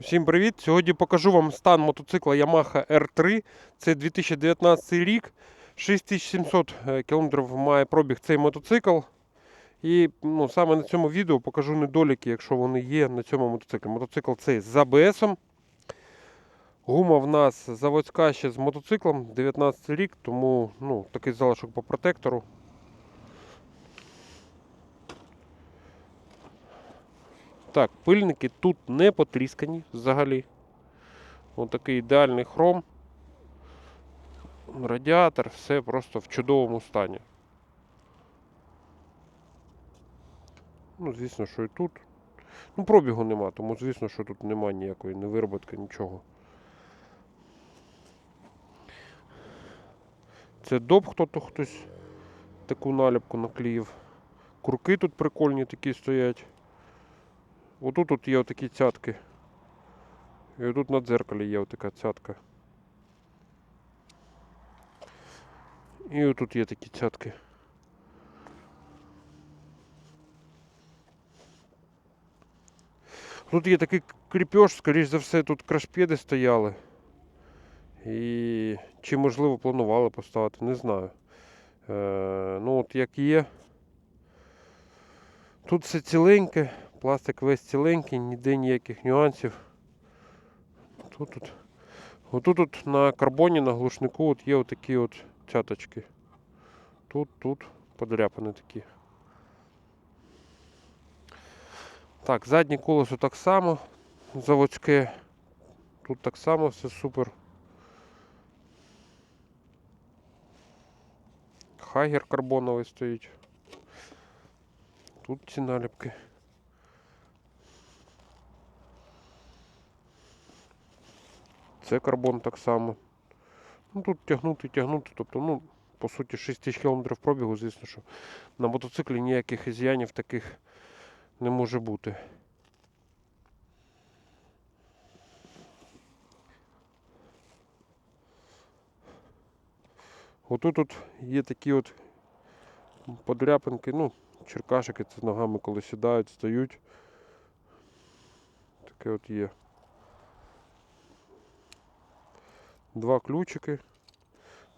Всім привіт! Сьогодні покажу вам стан мотоцикла Yamaha R3. Це 2019 рік. 6700 км має пробіг цей мотоцикл. І ну, саме на цьому відео покажу недоліки, якщо вони є на цьому мотоциклі. Мотоцикл цей з ABS. Гума в нас заводська ще з мотоциклом 19 рік, тому ну, такий залишок по протектору. Так, пильники тут не потріскані взагалі. Ось такий ідеальний хром. Радіатор, все просто в чудовому стані. Ну, звісно, що і тут. Ну, пробігу нема, тому звісно, що тут нема ніякої не вироботки, нічого. Це доп хто-то хтось таку наліпку наклеїв. Курки тут прикольні такі стоять. Отут тут є отакі цятки. І отут на дзеркалі є отака цятка. І отут є такі цятки. Тут є такий кріпеж, скоріш за все, тут крашпеди стояли. І чи можливо планували поставити, не знаю. Е, ну от як є. Тут все ціленьке, пластик весь ціленький, ніде ніяких нюансів. Тут, тут. Отут от на карбоні, на глушнику от є отакі от цяточки. Тут, тут подряпані такі. Так, заднє колесо так само заводське. Тут так само все супер. Хагер карбоновий стоїть. Тут ці наліпки. Це карбон так само. Ну тут тягнути, тягнути, тобто, ну, по суті, 6 тисяч кілометрів пробігу, звісно, що на мотоциклі ніяких ізянів таких не може бути. Отут тут є такі от подряпинки, ну, черкашики, це ногами коли сідають, стають. Таке от є. Два ключики.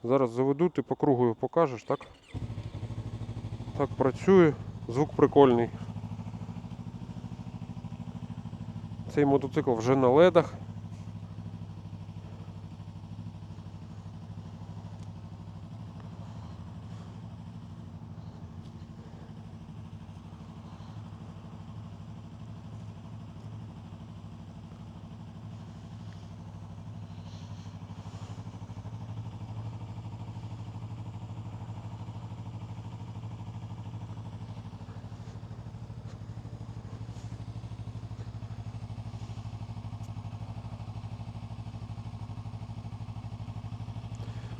Зараз заведу, ти по кругу покажеш, так? Так працює, звук прикольний. Цей мотоцикл вже на ледах.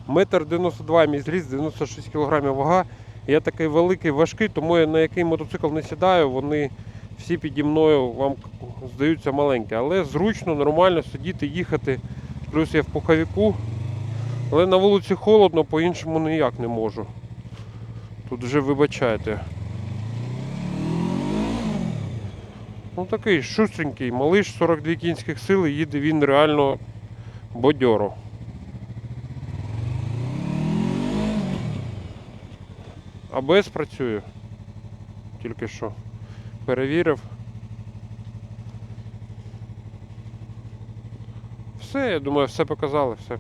Метр 92 мій зріст, 96 кг вага. Я такий великий, важкий, тому я на який мотоцикл не сідаю, вони всі піді мною вам здаються маленькі. Але зручно, нормально сидіти, їхати. Плюс я в пуховіку. Але на вулиці холодно, по-іншому ніяк не можу. Тут вже вибачайте. Ну такий шустренький, малиш 42 кінських сили, їде він реально бодьоро. АБС працює. Тільки що. Перевірив. Все, я думаю, все показали, все.